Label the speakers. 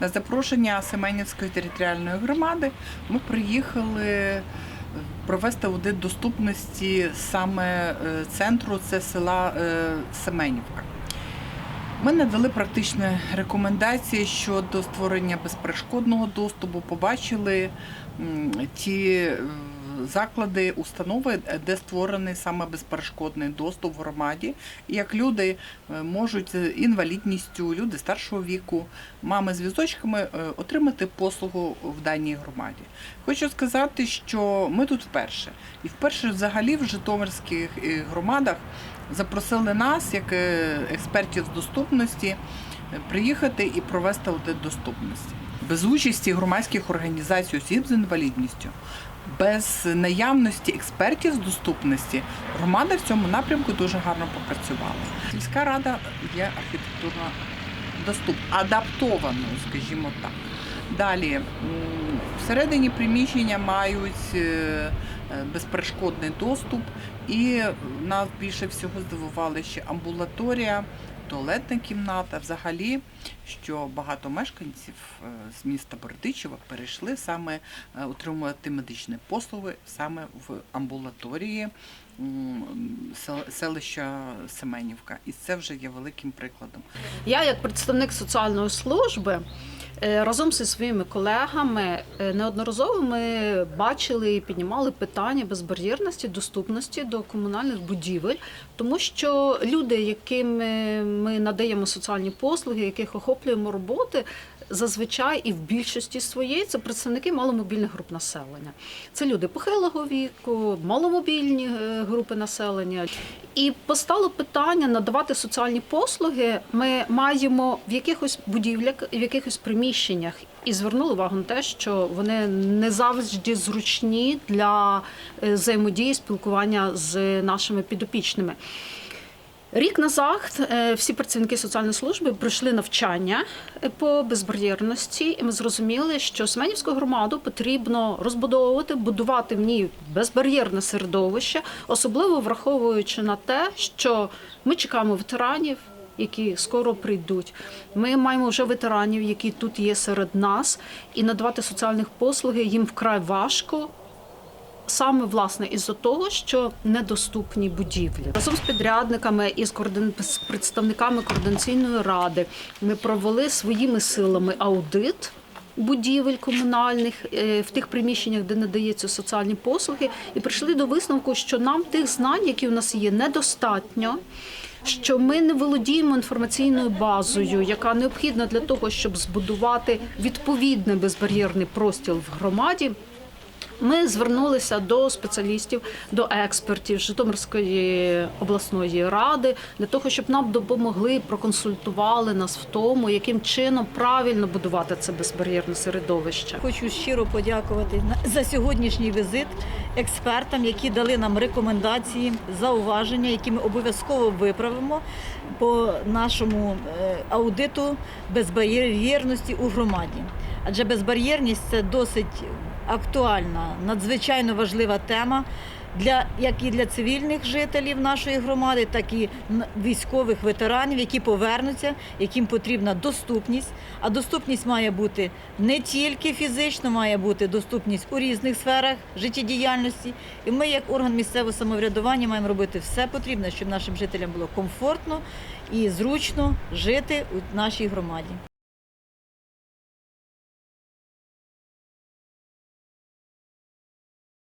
Speaker 1: На запрошення Семенівської територіальної громади ми приїхали е, провести аудит доступності саме е, центру, це села е, Семенівка. Ми надали практичні рекомендації щодо створення безперешкодного доступу. Побачили ті заклади, установи, де створений саме безперешкодний доступ в громаді, як люди е, можуть з інвалідністю, люди старшого віку, мами з візочками е, отримати послугу в даній громаді. Хочу сказати, що ми тут вперше, і вперше взагалі в Житомирських е, громадах запросили нас, як експертів з доступності, приїхати і провести аудит доступності. Без участі громадських організацій осіб з інвалідністю, без наявності експертів з доступності, громада в цьому напрямку дуже гарно попрацювала. Сільська рада є архітектурно доступ, адаптованою, скажімо так. Далі всередині приміщення мають е, е, безперешкодний доступ, і нас більше всього здивували ще амбулаторія, туалетна кімната. Взагалі, що багато мешканців е, з міста Бердичева перейшли саме е, отримувати медичні послуги саме в амбулаторії селища Семенівка. І це вже є великим прикладом.
Speaker 2: Я, як представник соціальної служби, разом зі своїми колегами е, неодноразово ми бачили і піднімали питання безбар'єрності, доступності до комунальних будівель, тому що люди, яким е, ми надаємо соціальні послуги, яких охоплюємо роботи. Зазвичай і в більшості своєї це представники маломобільних груп населення. Це люди похилого віку, маломобільні е, групи населення. І постало питання надавати соціальні послуги. Ми маємо в якихось будівлях, в якихось приміщеннях, і звернули увагу на те, що вони не завжди зручні для е, взаємодії спілкування з нашими підопічними. Рік назад е, всі працівники соціальної служби пройшли навчання е, по безбар'єрності, і ми зрозуміли, що Семенівську громаду потрібно розбудовувати, будувати в ній безбар'єрне середовище, особливо враховуючи на те, що ми чекаємо ветеранів. Які скоро прийдуть, ми маємо вже ветеранів, які тут є серед нас, і надавати соціальних послуги їм вкрай важко, саме власне із-за того, що недоступні будівлі разом з підрядниками і з представниками координаційної ради ми провели своїми силами аудит. Будівель комунальних е, в тих приміщеннях, де надаються соціальні послуги, і прийшли до висновку, що нам тих знань, які у нас є, недостатньо. Що ми не володіємо інформаційною базою, яка необхідна для того, щоб збудувати відповідний безбар'єрний простір в громаді. Ми звернулися до спеціалістів, до експертів Житомирської обласної ради для того, щоб нам допомогли, проконсультували нас в тому, яким чином правильно будувати це безбар'єрне середовище.
Speaker 3: Хочу щиро подякувати за сьогоднішній візит експертам, які дали нам рекомендації, зауваження, які ми обов'язково виправимо по нашому е, аудиту безбар'єрності у громаді. Адже безбар'єрність це досить актуальна, надзвичайно важлива тема. Для як і для цивільних жителів нашої громади, так і військових ветеранів, які повернуться, яким потрібна доступність. А доступність має бути не тільки фізично, має бути доступність у різних сферах життєдіяльності. І ми, як орган місцевого самоврядування, маємо робити все потрібне, щоб нашим жителям було комфортно і зручно жити у нашій громаді.